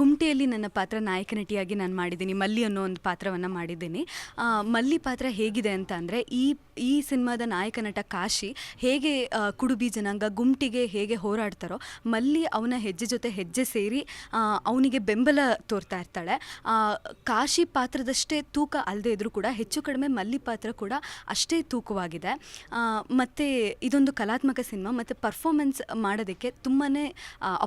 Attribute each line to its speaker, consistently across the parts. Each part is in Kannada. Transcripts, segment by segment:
Speaker 1: ಗುಮ್ಟಿಯಲ್ಲಿ ನನ್ನ ಪಾತ್ರ ನಾಯಕ ನಟಿಯಾಗಿ ನಾನು ಮಾಡಿದ್ದೀನಿ, ಮಲ್ಲಿ ಅನ್ನೋ ಒಂದು ಪಾತ್ರವನ್ನು ಮಾಡಿದ್ದೀನಿ. ಮಲ್ಲಿ ಪಾತ್ರ ಹೇಗಿದೆ ಅಂತ ಅಂದರೆ, ಈ ಈ ಸಿನಿಮಾದ ನಾಯಕ ನಟ ಕಾಶಿ ಹೇಗೆ ಕುಡುಬಿ ಜನಾಂಗ ಗುಮ್ಟಿಗೆ ಹೇಗೆ ಹೋರಾಡ್ತಾರೋ, ಮಲ್ಲಿ ಅವನ ಹೆಜ್ಜೆ ಜೊತೆ ಹೆಜ್ಜೆ ಸೇರಿ ಅವನಿಗೆ ಬೆಂಬಲ ತೋರ್ತಾ ಇರ್ತಾಳೆ. ಕಾಶಿ ಪಾತ್ರದಷ್ಟೇ ತೂಕ ಅಲ್ಲದೆ ಇದ್ರೂ ಕೂಡ ಹೆಚ್ಚು ಕಡಿಮೆ ಮಲ್ಲಿ ಪಾತ್ರ ಕೂಡ ಅಷ್ಟೇ ತೂಕವಾಗಿದೆ. ಮತ್ತು ಇದೊಂದು ಕಲಾತ್ಮಕ ಸಿನಿಮಾ, ಮತ್ತು ಪರ್ಫಾರ್ಮೆನ್ಸ್ ಮಾಡೋದಕ್ಕೆ ತುಂಬಾ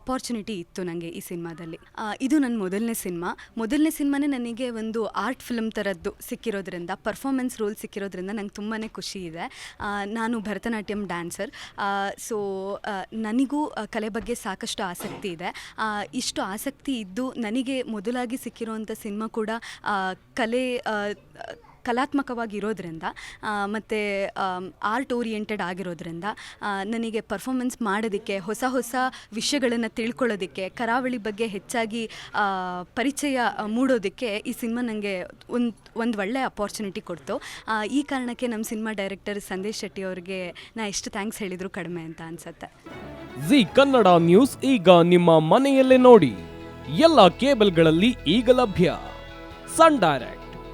Speaker 1: ಅಪಾರ್ಚುನಿಟಿ ಇತ್ತು ನನಗೆ ಈ ಸಿನಿಮಾದಲ್ಲಿ. ಇದು ನನ್ನ ಮೊದಲನೇ ಸಿನಿಮಾ. ಮೊದಲನೇ ಸಿನಿಮಾನೇ ನನಗೆ ಒಂದು ಆರ್ಟ್ ಫಿಲ್ಮ್ ಥರದ್ದು ಸಿಕ್ಕಿರೋದ್ರಿಂದ, ಪರ್ಫಾರ್ಮೆನ್ಸ್ ರೋಲ್ ಸಿಕ್ಕಿರೋದ್ರಿಂದ ನಂಗೆ ತುಂಬಾ ಖುಷಿ ಇದೆ. ನಾನು ಭರತನಾಟ್ಯಂ ಡ್ಯಾನ್ಸರ್. ಸೊ ನನಗೂ ಕಲೆ ಬಗ್ಗೆ ಸಾಕಷ್ಟು ಆಸಕ್ತಿ ಇದೆ. ಇಷ್ಟು ಆಸಕ್ತಿ ಇದ್ದು ನನಗೆ ಮೊದಲಾಗಿ ಸಿಕ್ಕಿರೋವಂಥ ಸಿನಿಮಾ ಕೂಡ ಕಲೆ ಕಲಾತ್ಮಕವಾಗಿ ಇರೋದ್ರಿಂದ ಮತ್ತು ಆರ್ಟ್ ಓರಿಯೆಂಟೆಡ್ ಆಗಿರೋದ್ರಿಂದ ನನಗೆ ಪರ್ಫಾಮೆನ್ಸ್ ಮಾಡೋದಕ್ಕೆ, ಹೊಸ ಹೊಸ ವಿಷಯಗಳನ್ನು ತಿಳ್ಕೊಳ್ಳೋದಕ್ಕೆ, ಕರಾವಳಿ ಬಗ್ಗೆ ಹೆಚ್ಚಾಗಿ ಪರಿಚಯ ಮೂಡೋದಕ್ಕೆ ಈ ಸಿನಿಮಾ ನನಗೆ ಒಂದು ಒಂದು ಒಳ್ಳೆ ಅಪಾರ್ಚುನಿಟಿ ಕೊಡ್ತು. ಈ ಕಾರಣಕ್ಕೆ ನಮ್ಮ ಸಿನಿಮಾ ಡೈರೆಕ್ಟರ್ ಸಂದೇಶ್ ಶೆಟ್ಟಿ ಅವರಿಗೆ ನಾ ಎಷ್ಟು ಥ್ಯಾಂಕ್ಸ್ ಹೇಳಿದ್ರು ಕಡಿಮೆ ಅಂತ ಅನ್ಸುತ್ತೆ.
Speaker 2: ಜಿ ಕನ್ನಡ ನ್ಯೂಸ್ ಈಗ ನಿಮ್ಮ ಮನೆಯಲ್ಲೇ ನೋಡಿ. ಎಲ್ಲ ಕೇಬಲ್ಗಳಲ್ಲಿ ಈಗ ಲಭ್ಯ. ಸನ್ ಡೈರೆಕ್ಟ್